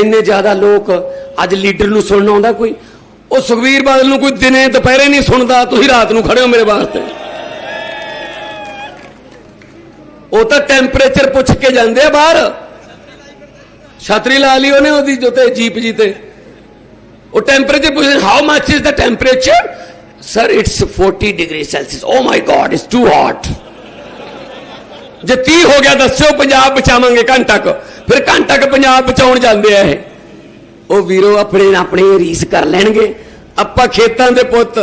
ਇੰਨੇ ਜ਼ਿਆਦਾ ਲੋਕ ਅੱਜ ਲੀਡਰ ਨੂੰ ਸੁਣਨ ਆਉਂਦਾ ਕੋਈ, ਉਹ ਸੁਖਵੀਰ ਬਾਦਲ ਨੂੰ ਕੋਈ ਦਿਨੇ ਦੁਪਹਿਰੇ ਨਹੀਂ ਸੁਣਦਾ, ਤੁਸੀਂ ਰਾਤ ਨੂੰ ਖੜੇ ਹੋ ਮੇਰੇ ਵਾਸਤੇ। ਉਹ ਤਾਂ ਟੈਂਪਰੇਚਰ ਪੁੱਛ ਕੇ ਜਾਂਦੇ ਆ ਬਾਹਰ। ਛਤਰੀ ਲਾ ਲਈ ਉਹਨੇ ਉਹਦੀ ਜੋਤੇ ਜੀਪ ਜੀ ਤੇ। ਉਹ ਟੈਂਪਰੇਚਰ ਪੁੱਛਦੇ how much is the temperature sir it's 40 degree celsius oh my god it's too hot ਜੇ 30 ਹੋ ਗਿਆ, ਦੱਸਿਓ ਪੰਜਾਬ ਬਚਾਵਾਂਗੇ ਘੰਟਾ ਕੁ। ਫਿਰ ਘੰਟਾ ਕੁ ਪੰਜਾਬ ਬਚਾਉਣ ਜਾਂਦੇ ਆ ਇਹ। ਉਹ ਵੀਰੋ ਆਪਣੇ ਆਪਣੇ ਰੀਸ ਕਰ ਲੈਣਗੇ। ਆਪਾਂ ਖੇਤਾਂ ਦੇ ਪੁੱਤ,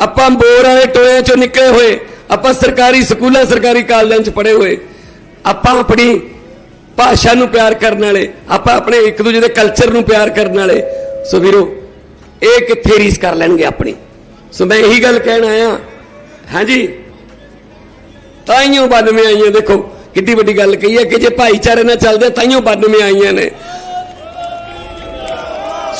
ਆਪਾਂ ਬੋਰ ਵਾਲੇ ਟੋਇਆਂ ਚੋਂ ਨਿਕਲੇ ਹੋਏ, ਆਪਾਂ ਸਰਕਾਰੀ ਸਕੂਲਾਂ, ਸਰਕਾਰੀ ਕਾਲਜਾਂ 'ਚ ਪੜ੍ਹੇ ਹੋਏ। ਆਪਾਂ ਆਪਣੀ ਭਾਸ਼ਾ ਨੂੰ ਪਿਆਰ ਕਰਨ ਵਾਲੇ, ਆਪਾਂ ਆਪਣੇ ਇੱਕ ਦੂਜੇ ਦੇ ਕਲਚਰ ਨੂੰ ਪਿਆਰ ਕਰਨ ਵਾਲੇ। ਸੋ ਵੀਰੋ, ਇਹ ਕਿੱਥੇ ਰੀਸ ਕਰ ਲੈਣਗੇ ਆਪਣੀ? ਸੋ ਮੈਂ ਇਹੀ ਗੱਲ ਕਹਿਣ ਆਇਆ। ਹਾਂਜੀ? ਹੀ 92 ਆਈਆਂ, ਦੇਖੋ। ਕਿੱਡੀ ਵੱਡੀ ਗੱਲ ਕਹੀ ਹੈ ਕਿ ਜੇ ਭਾਈਚਾਰੇ ਨਾਲ ਚੱਲਦੇ ਤਾਈਓ 92 ਆਈਆਂ ਨੇ।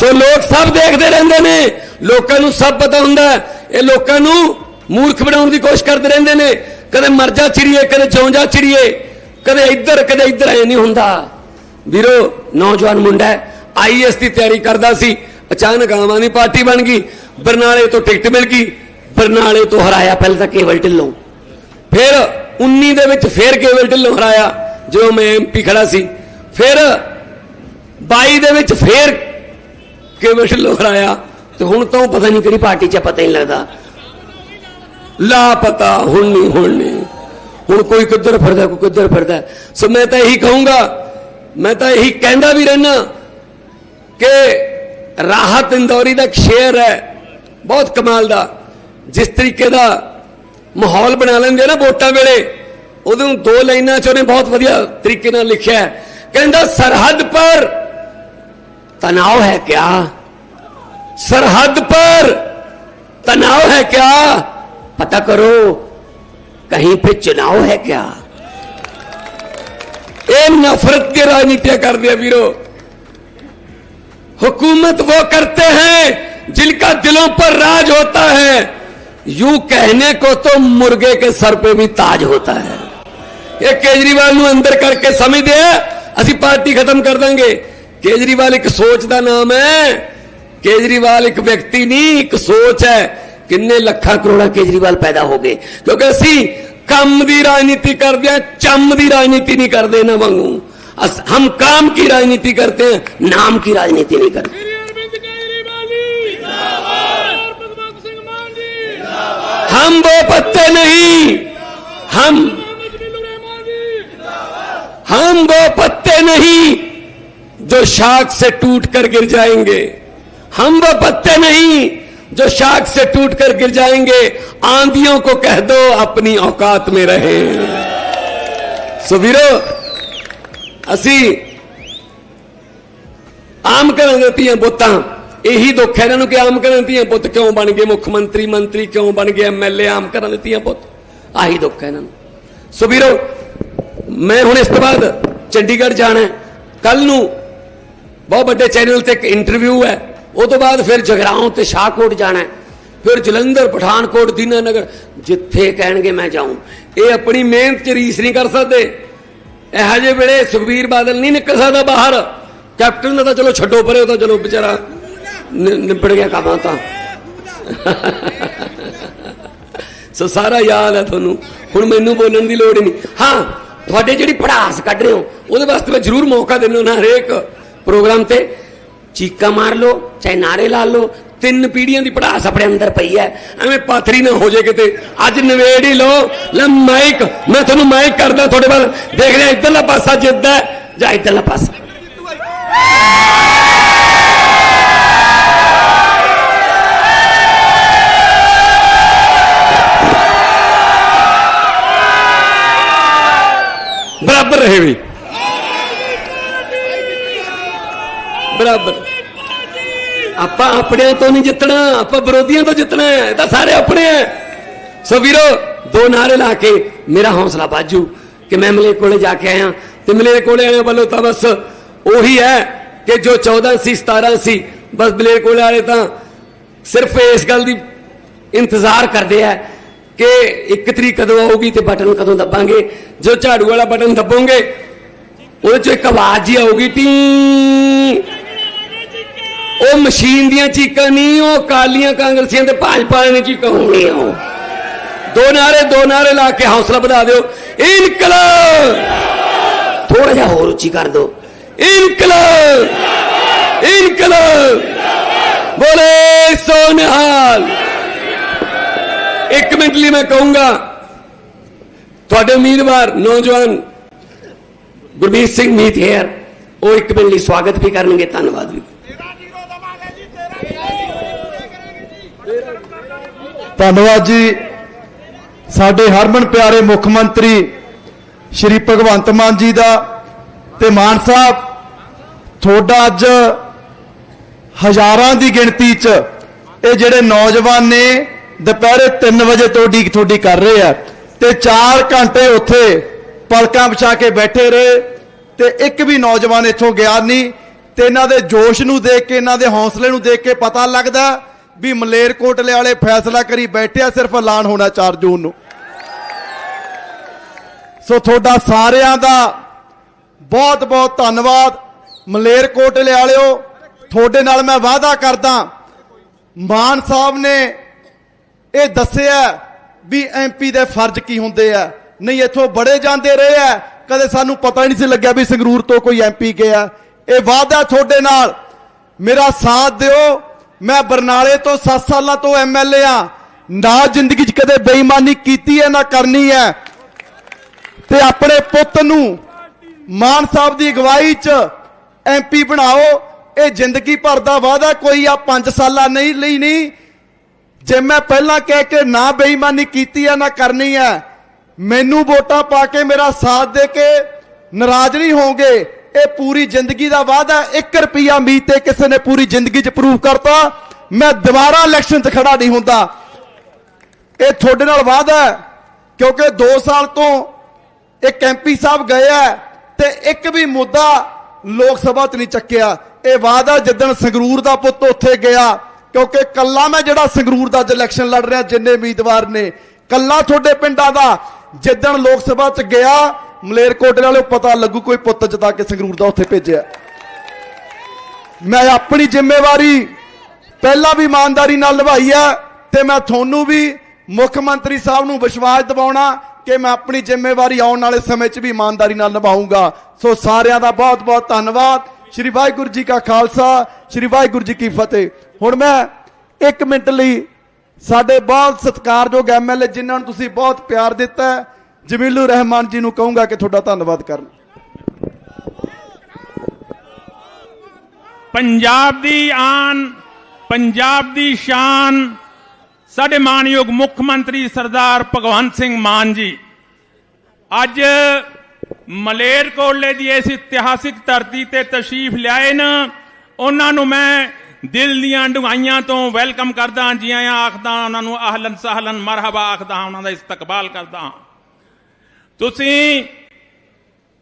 ਸੋ ਲੋਕ ਸਭ ਦੇਖਦੇ ਰਹਿੰਦੇ ਨੇ। ਲੋਕਾਂ ਨੂੰ ਸਭ ਪਤਾ ਹੁੰਦਾ ਇਹ ਲੋਕਾਂ ਨੂੰ ਮੂਰਖ ਬਣਾਉਣ ਦੀ ਕੋਸ਼ਿਸ਼ ਕਰਦੇ ਰਹਿੰਦੇ ਨੇ। ਕਦੇ ਮਰਜ਼ਾ ਚਿੜੀਏ, ਕਦੇ ਚੌਂਜਾ ਜਾ ਚਿੜੀਏ। ਕਦੇ ਇੱਧਰ ਕਦੇ ਇੱਧਰ ਐ ਨਹੀਂ ਹੁੰਦਾ। ਵੀਰੋ, ਨੌਜਵਾਨ ਮੁੰਡਾ ਆਈਐਸ ਦੀ ਤਿਆਰੀ ਕਰਦਾ ਸੀ। ਅਚਾਨਕ ਆਮ ਆਦਮੀ ਪਾਰਟੀ ਬਣ ਗਈ। ਬਰਨਾਲੇ ਤੋਂ ਟਿਕਟ ਮਿਲ ਗਈ। ਬਰਨਾਲੇ ਤੋਂ ਹਰਾਇਆ ਪਹਿਲਾਂ ਤਾਂ ਕੇਵਲ ਢਿੱਲੋਂ। ਫਿਰ 19 ਦੇ ਵਿੱਚ ਫਿਰ ਕੇਵਲ ਢਿੱਲੋਂ ਹਰਾਇਆ, ਜਦੋਂ ਮੈਂ ਐਮਪੀ ਖੜਾ ਸੀ। ਫਿਰ 22 ਦੇ ਵਿੱਚ ਫਿਰ ਕੇਵਲ ਢਿੱਲੋਂ ਹਰਾਇਆ। ਤੇ ਹੁਣ ਤਾਂ ਪਤਾ ਨਹੀਂ ਕਿਹੜੀ ਪਾਰਟੀ 'ਚ ਪਤਾ ਨਹੀਂ ਲੱਗਦਾ। ਲਾਪਤਾ, ਹੁਣ ਨਹੀਂ ਹੁਣ ਨਹੀਂ। ਹੁਣ ਕੋਈ ਕਿੱਧਰ ਫਿਰਦਾ, ਕੋਈ ਕਿੱਧਰ ਫਿਰਦਾ। ਸੋ ਮੈਂ ਤਾਂ ਇਹੀ ਕਹੂੰਗਾ, ਮੈਂ ਤਾਂ ਇਹੀ ਕਹਿੰਦਾ ਵੀ ਰਹਿਣਾ ਕਿ ਰਾਹਤ ਇੰਦੌਰੀ ਦਾ ਇੱਕ ਸ਼ੇਰ ਹੈ, ਬਹੁਤ ਕਮਾਲ ਦਾ। ਜਿਸ ਤਰੀਕੇ ਦਾ ਮਾਹੌਲ ਬਣਾ ਲੈਂਦੇ ਆ ਨਾ ਵੋਟਾਂ ਵੇਲੇ ਉਹਦੇ ਦੋ ਲਾਈਨਾਂ ਚ ਉਹਨੇ ਬਹੁਤ ਵਧੀਆ ਤਰੀਕੇ ਨਾਲ ਲਿਖਿਆ ਹੈ। ਕਹਿੰਦਾ ਸਰਹੱਦ ਪਰ ਤਣਾਅ ਹੈ ਕਿਆ सरहद पर तनाव है क्या पता करो कहीं पे चुनाव है क्या ये नफरत की राजनीतियां कर दिया वीरो हुकूमत वो करते हैं जिनका दिलों पर राज होता है यूं कहने को तो मुर्गे के सर पे भी ताज होता है ਇਹ ਕੇਜਰੀਵਾਲ ਨੂੰ ਅੰਦਰ ਕਰਕੇ ਸਮਝਦੇ ਆ ਅਸੀਂ ਪਾਰਟੀ ਖਤਮ ਕਰ ਦਾਂਗੇ ਕੇਜਰੀਵਾਲ ਇੱਕ ਸੋਚ ਦਾ ਨਾਮ ਹੈ ਕੇਜਰੀਵਾਲ ਇੱਕ ਵਿਅਕਤੀ ਨਹੀਂ ਇੱਕ ਸੋਚ ਹੈ ਕਿੰਨੇ ਲੱਖਾਂ ਕਰੋੜਾਂ ਕੇਜਰੀਵਾਲ ਪੈਦਾ ਹੋ ਗਏ ਕਿਉਂਕਿ ਅਸੀਂ ਕੰਮ ਦੀ ਰਾਜਨੀਤੀ ਕਰਦੇ ਹਾਂ ਚੰਮ ਦੀ ਰਾਜਨੀਤੀ ਨਹੀਂ ਕਰਦੇ ਨਾ ਵਾਂਗੂ ਅਸ- ਹਮ काम की राजनीति करते हैं नाम की राजनीति नहीं हम वो पत्ते नहीं। हम हम वो पत्ते नहीं जो शाख से टूट कर गिर जाएँगे। हम वो पत्ते नहीं जो शाख से टूट कर गिर जाएँगे। आंधियों को कह दो, अपनी औकात में रहे। सो असी आम कर देती हैं बोता। ਇਹੀ ਦੁੱਖ ਹੈ ਇਹਨਾਂ ਨੂੰ ਕਿ ਆਮ ਘਰਾਂ ਦਿੱਤੀਆਂ ਪੁੱਤ, ਕਿਉਂ ਬਣ ਗਏ ਮੁੱਖ ਮੰਤਰੀ ਮੰਤਰੀ ਕਿਉਂ ਬਣ ਗਏ ਐਮਐਲਏ ਆਮ ਘਰਾਂ ਦਿੱਤੀਆਂ ਪੁੱਤ। ਆਹੀ ਦੁੱਖ ਹੈ ਇਹਨਾਂ ਨੂੰ। ਸੋ ਵੀਰੋ, ਮੈਂ ਹੁਣ ਇਸ ਤੋਂ ਬਾਅਦ ਚੰਡੀਗੜ੍ਹ ਜਾਣਾ ਕੱਲ ਨੂੰ ਬਹੁਤ ਵੱਡੇ ਚੈਨਲ ਤੇ ਇੱਕ ਇੰਟਰਵਿਊ ਹੈ। ਉਹ ਤੋਂ ਬਾਅਦ ਫਿਰ ਜਗਰਾਉਂ ਤੇ ਸ਼ਾਹਕੋਟ ਜਾਣਾ ਫਿਰ ਜਲੰਧਰ, ਪਠਾਨਕੋਟ, ਦੀਨਾਨਗਰ, ਜਿੱਥੇ ਕਹਿਣਗੇ ਮੈਂ ਜਾਊਂ। ਇਹ ਆਪਣੀ ਮਿਹਨਤ ਚ ਰੀਸ ਨਹੀਂ ਕਰ ਸਕਦੇ। ਇਹੋ ਜਿਹੇ ਵੇਲੇ ਸੁਖਬੀਰ ਬਾਦਲ ਨਹੀਂ ਨਿਕਲ ਸਕਦਾ ਬਾਹਰ। ਕੈਪਟਨ ਦਾ ਤਾਂ ਚਲੋ ਛੱਡੋ ਪਰੇ, ਉਹ ਤਾਂ ਚਲੋ ਵਿਚਾਰਾ ਨਿ- ਨਿਬੜ ਗਿਆ ਕੰਮ ਤਾਂ। ਸੋ ਸਾਰਾ ਯਾਦ ਹੈ ਤੁਹਾਨੂੰ। ਹੁਣ ਮੈਨੂੰ ਬੋਲਣ ਦੀ ਲੋੜ ਨਹੀਂ। ਹਾਂ, ਤੁਹਾਡੇ ਜਿਹੜੀ ਪੜਾਸ ਕੱਢ ਰਹੇ ਹੋ, ਉਹਦੇ ਵਾਸਤੇ ਮੈਂ ਜ਼ਰੂਰ ਮੌਕਾ ਦਿੰਦਾ ਨਾ ਹਰੇਕ ਪ੍ਰੋਗਰਾਮ ਤੇ। ਚੀਕਾ ਮਾਰ ਲਓ, ਚਾਹੇ ਨਾਰੇ ਲਾ ਲਓ, ਤਿੰਨ ਪੀੜੀਆਂ ਦੀ ਪੜਾਸ ਆਪਣੇ ਅੰਦਰ ਪਈ ਹੈ। ਐਵੇਂ ਪਾਥਰੀ ਨਾ ਹੋ ਜੇ ਕਿਤੇ। ਅੱਜ ਨਵੇੜ ਹੀ ਲਓ। ਲੈ ਮਾਈਕ, ਮੈਂ ਤੁਹਾਨੂੰ ਮਾਈਕ ਕਰਦਾ ਤੁਹਾਡੇ ਵੱਲ। ਦੇਖ ਰਿਹਾ ਇੱਧਰਲਾ ਪਾਸਾ ਜਿੱਤਦਾ ਜਾਂ ਇੱਧਰਲਾ ਪਾਸਾ? ਬਰਾਬਰ ਰਹੇ ਵੀ ਬਰਾਬਰ। ਆਪਾਂ ਆਪਣਿਆਂ ਤੋਂ ਨਹੀਂ ਜਿੱਤਣਾ, ਆਪਾਂ ਵਿਰੋਧੀਆਂ ਤੋਂ ਜਿੱਤਣਾ ਹੈ, ਇਹ ਤਾਂ ਸਾਰੇ ਆਪਣੇ ਹੈ। ਸੋ ਵੀਰੋ, ਦੋ ਨਾਰੇ ਲਾ ਕੇ ਮੇਰਾ ਹੌਸਲਾ ਬਾਜੂ ਕਿ ਮੈਂ ਮਲੇ ਕੋਲੇ ਜਾ ਕੇ ਆਇਆ। ਤੇ ਮਲੇ ਕੋਲੇ ਆਇਆ ਵੱਲੋਂ ਤਾਂ ਬਸ ਉਹੀ ਹੈ ਕਿ ਜੋ 14 ਸੀ 17 ਸੀ, ਬਸ ਮਲੇ ਕੋਲੇ ਵਾਲੇ ਤਾਂ ਸਿਰਫ ਇਸ ਗੱਲ ਦੀ ਇੰਤਜ਼ਾਰ ਕਰਦੇ ਆ ਕਿ ਇੱਕ ਤਰੀਕ ਕਦੋਂ ਆਊਗੀ ਤੇ ਬਟਨ ਕਦੋਂ ਦੱਬਾਂਗੇ? ਜੋ ਝਾੜੂ ਵਾਲਾ ਬਟਨ ਦੱਬੋਗੇ, ਉਹਦੇ ਚ ਇੱਕ ਆਵਾਜ਼ ਜੀ ਆਊਗੀ, ਟੀ। ਉਹ ਮਸ਼ੀਨ ਦੀਆਂ ਚੀਕਾਂ ਨਹੀਂ, ਉਹ ਕਾਲੀਆਂ ਕਾਂਗਰਸੀਆਂ ਤੇ ਭਾਜਪਾ ਵਾਲਿਆਂ ਦੀਆਂ ਚੀਕਾਂ ਹੋਣੀਆਂ ਉਹ। ਦੋ ਨਾਰੇ ਦੋ ਨਾਰੇ ਲਾ ਕੇ ਹੌਸਲਾ ਵਧਾ ਦਿਓ। ਇਨਕਲਾਬ! ਥੋੜਾ ਜਿਹਾ ਹੋਰ ਉੱਚੀ ਕਰ ਦਿਓ। ਇਨਕਲਾਬ! ਇਨਕਲਾਬ! ਬੋਲੇ ਸੋਨਹਾਲ! ਇੱਕ ਮਿੰਟ ਲਈ ਮੈਂ ਕਹੂੰਗਾ, ਤੁਹਾਡੇ ਉਮੀਦਵਾਰ ਨੌਜਵਾਨ ਗੁਰਮੀਤ ਸਿੰਘ ਮੀਤ ਹੇਅਰ, ਉਹ ਇੱਕ ਮਿੰਟ ਲਈ ਸਵਾਗਤ ਵੀ ਕਰਨਗੇ, ਧੰਨਵਾਦ ਵੀ। ਧੰਨਵਾਦ ਜੀ। ਸਾਡੇ ਹਰਮਨ ਪਿਆਰੇ ਮੁੱਖ ਮੰਤਰੀ ਸ਼੍ਰੀ ਭਗਵੰਤ ਮਾਨ ਜੀ ਦਾ ਤੇ ਮਾਨ ਸਾਹਿਬ, ਤੁਹਾਡਾ ਅੱਜ ਹਜ਼ਾਰਾਂ ਦੀ ਗਿਣਤੀ 'ਚ ਇਹ ਜਿਹੜੇ ਨੌਜਵਾਨ ਨੇ ਦੁਪਹਿਰੇ 3 ਵਜੇ ਤੋਂ ਡੀਕ ਤੁਹਾਡੀ ਕਰ ਰਹੇ ਆ ਤੇ 4 ਘੰਟੇ ਉੱਥੇ ਪਲਕਾਂ ਵਿਛਾ ਕੇ ਬੈਠੇ ਰਹੇ ਤੇ ਇੱਕ ਵੀ ਨੌਜਵਾਨ ਇੱਥੋਂ ਗਿਆ ਨਹੀਂ ਤੇ ਇਹਨਾਂ ਦੇ ਜੋਸ਼ ਨੂੰ ਦੇਖ ਕੇ, ਇਹਨਾਂ ਦੇ ਹੌਸਲੇ ਨੂੰ ਦੇਖ ਕੇ ਪਤਾ ਲੱਗਦਾ ਵੀ ਮਲੇਰਕੋਟਲੇ ਵਾਲੇ ਫੈਸਲਾ ਕਰੀ ਬੈਠਿਆ ਸਿਰਫ ਐਲਾਨ ਹੋਣਾ 4 ਜੂਨ ਨੂੰ। ਸੋ ਤੁਹਾਡਾ ਸਾਰਿਆਂ ਦਾ ਬਹੁਤ ਬਹੁਤ ਧੰਨਵਾਦ। ਮਲੇਰਕੋਟਲੇ ਵਾਲਿਓ, ਤੁਹਾਡੇ ਨਾਲ ਮੈਂ ਵਾਅਦਾ ਕਰਦਾ, ਮਾਨ ਸਾਹਿਬ ਨੇ ਇਹ ਦੱਸਿਆ ਵੀ ਐਮਪੀ ਦੇ ਫਰਜ਼ ਕੀ ਹੁੰਦੇ ਆ। ਨਹੀਂ, ਇੱਥੋਂ ਬੜੇ ਜਾਂਦੇ ਰਹੇ ਆ। ਕਦੇ ਸਾਨੂੰ ਪਤਾ ਹੀ ਨਹੀਂ ਸੀ ਲੱਗਿਆ ਵੀ ਸੰਗਰੂਰ ਤੋਂ ਕੋਈ ਐਮਪੀ ਗਿਆ। ਇਹ ਵਾਅਦਾ ਤੁਹਾਡੇ ਨਾਲ। ਮੇਰਾ ਸਾਥ ਦਿਓ। ਮੈਂ ਬਰਨਾਲੇ ਤੋਂ 7 ਸਾਲਾਂ ਤੋਂ ਐਮਐਲਏ ਆ। ਨਾ ਜ਼ਿੰਦਗੀ 'ਚ ਕਦੇ ਬੇਈਮਾਨੀ ਕੀਤੀ ਹੈ, ਨਾ ਕਰਨੀ ਹੈ। ਤੇ ਆਪਣੇ ਪੁੱਤ ਨੂੰ ਮਾਨ ਸਾਹਿਬ ਦੀ ਅਗਵਾਈ 'ਚ ਐਮਪੀ ਬਣਾਓ। ਇਹ ਜ਼ਿੰਦਗੀ ਭਰ ਦਾ ਵਾਅਦਾ। ਕੋਈ ਆ 5 ਸਾਲਾਂ ਨਹੀਂ ਲਈ ਨਹੀਂ। ਜੇ ਮੈਂ ਪਹਿਲਾਂ ਕਹਿ ਕੇ ਨਾ ਬੇਈਮਾਨੀ ਕੀਤੀ ਹੈ ਨਾ ਕਰਨੀ ਹੈ ਮੈਨੂੰ ਵੋਟਾਂ ਪਾ ਕੇ ਮੇਰਾ ਸਾਥ ਦੇ ਕੇ ਨਾਰਾਜ਼ ਨਹੀਂ ਹੋਗੇ ਇਹ ਪੂਰੀ ਜ਼ਿੰਦਗੀ ਦਾ ਵਾਅਦਾ 1 ਰੁਪਿਆ ਉਮੀਦ ਤੇ ਕਿਸੇ ਨੇ ਪੂਰੀ ਜ਼ਿੰਦਗੀ 'ਚ ਪ੍ਰੂਵ ਕਰਤਾ। ਮੈਂ ਦੁਬਾਰਾ ਇਲੈਕਸ਼ਨ 'ਚ ਖੜਾ ਨਹੀਂ ਹੁੰਦਾ। ਇਹ ਤੁਹਾਡੇ ਨਾਲ ਵਾਅਦਾ ਕਿਉਂਕਿ 2 ਸਾਲ ਤੋਂ ਇੱਕ ਐਮਪੀ ਸਾਹਿਬ ਗਏ ਆ ਤੇ ਇੱਕ ਵੀ ਮੁੱਦਾ ਲੋਕ ਸਭਾ 'ਚ ਨਹੀਂ ਚੱਕਿਆ। ਇਹ ਵਾਅਦਾ ਜਿੱਦਣ ਸੰਗਰੂਰ ਦਾ ਪੁੱਤ ਉੱਥੇ ਗਿਆ ਕਿਉਂਕਿ ਕੱਲਾ ਮੈਂ ਜਿਹੜਾ ਸੰਗਰੂਰ ਦਾ ਅੱਜ ਇਲੈਕਸ਼ਨ ਲੜ ਰਿਹਾ, ਜਿੰਨੇ ਉਮੀਦਵਾਰ ਨੇ, ਕੱਲਾ ਤੁਹਾਡੇ ਪਿੰਡਾਂ ਦਾ। ਜਿੱਦਣ ਲੋਕ ਸਭਾ 'ਚ ਗਿਆ ਮਲੇਰਕੋਟਲੇ ਵਾਲੇ ਪਤਾ ਲੱਗੂ ਕੋਈ ਪੁੱਤ ਜਿਤਾ ਕੇ ਸੰਗਰੂਰ ਦਾ ਉੱਥੇ ਭੇਜਿਆ। ਮੈਂ ਆਪਣੀ ਜ਼ਿੰਮੇਵਾਰੀ ਪਹਿਲਾਂ ਵੀ ਇਮਾਨਦਾਰੀ ਨਾਲ ਨਿਭਾਈ ਹੈ ਤੇ ਮੈਂ ਤੁਹਾਨੂੰ ਵੀ ਮੁੱਖ ਮੰਤਰੀ ਸਾਹਿਬ ਨੂੰ ਵਿਸ਼ਵਾਸ ਦਿਵਾਉਣਾ ਕਿ ਮੈਂ ਆਪਣੀ ਜ਼ਿੰਮੇਵਾਰੀ ਆਉਣ ਵਾਲੇ ਸਮੇਂ 'ਚ ਵੀ ਇਮਾਨਦਾਰੀ ਨਾਲ ਨਿਭਾਉਂਗਾ ਸੋ ਸਾਰਿਆਂ ਦਾ ਬਹੁਤ ਬਹੁਤ ਧੰਨਵਾਦ। ਸ਼੍ਰੀ ਵਾਹਿਗੁਰੂ ਜੀ ਕਾ ਖਾਲਸਾ, ਸ਼੍ਰੀ ਵਾਹਿਗੁਰੂ ਜੀ ਕੀ ਫਤਿਹ। ਹੁਣ ਮੈਂ 1 ਮਿੰਟ ਲਈ ਸਾਡੇ ਬਹੁਤ ਸਤਿਕਾਰਯੋਗ ਐਮਐਲਏ ਜਿਨ੍ਹਾਂ ਨੂੰ ਤੁਸੀਂ ਬਹੁਤ ਪਿਆਰ ਦਿੱਤਾ ਜਮੀਲੂ ਰਹਿਮਾਨ ਜੀ ਨੂੰ ਕਹੂੰਗਾ ਕਿ ਤੁਹਾਡਾ ਧੰਨਵਾਦ ਕਰਨ। ਪੰਜਾਬ ਦੀ ਆਨ, ਪੰਜਾਬ ਦੀ ਸ਼ਾਨ, ਸਾਡੇ ਮਾਨਯੋਗ ਮੁੱਖ ਮੰਤਰੀ ਸਰਦਾਰ ਭਗਵੰਤ ਸਿੰਘ ਮਾਨ ਜੀ, ਅੱਜ ਮਲੇਰਕੋਟਲੇ ਦੀ ਇਸ ਇਤਿਹਾਸਿਕ ਧਰਤੀ ਤੇ ਤਸ਼ਰੀਫ ਲਿਆਏ ਨੇ। ਉਹਨਾਂ ਨੂੰ ਮੈਂ ਦਿਲ ਦੀਆਂ ਡੁਆਈਆਂ ਤੋਂ ਵੈਲਕਮ ਕਰਦਾ ਹਾਂ, ਜੀ ਆਇਆਂ ਆਖਦਾ ਉਹਨਾਂ ਨੂੰ ਅਹਲਨ ਸਹਲਨ ਮਰਹਬਾ ਆਖਦਾ ਹਾਂ, ਉਹਨਾਂ ਦਾ ਇਸਤਕਬਾਲ ਕਰਦਾ ਹਾਂ। ਤੁਸੀਂ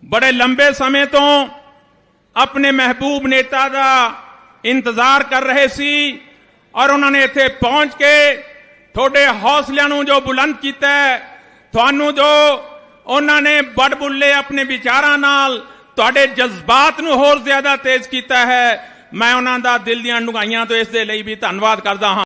ਬੜੇ ਲੰਬੇ ਸਮੇਂ ਤੋਂ ਆਪਣੇ ਮਹਿਬੂਬ ਨੇਤਾ ਦਾ ਇੰਤਜ਼ਾਰ ਕਰ ਰਹੇ ਸੀ ਔਰ ਉਹਨਾਂ ਨੇ ਇੱਥੇ ਪਹੁੰਚ ਕੇ ਤੁਹਾਡੇ ਹੌਸਲਿਆਂ ਨੂੰ ਜੋ ਬੁਲੰਦ ਕੀਤਾ ਤੁਹਾਨੂੰ ਜੋ ਉਹਨਾਂ ਨੇ ਬੜਬੁੱਲੇ ਆਪਣੇ ਵਿਚਾਰਾਂ ਨਾਲ ਤੁਹਾਡੇ ਜਜ਼ਬਾਤ ਨੂੰ ਹੋਰ ਜ਼ਿਆਦਾ ਤੇਜ਼ ਕੀਤਾ ਹੈ ਮੈਂ ਉਹਨਾਂ ਦਾ ਦਿਲ ਦੀਆਂ ਡੂੰਘਾਈਆਂ ਤੋਂ ਇਸ ਦੇ ਲਈ ਵੀ ਧੰਨਵਾਦ ਕਰਦਾ ਹਾਂ।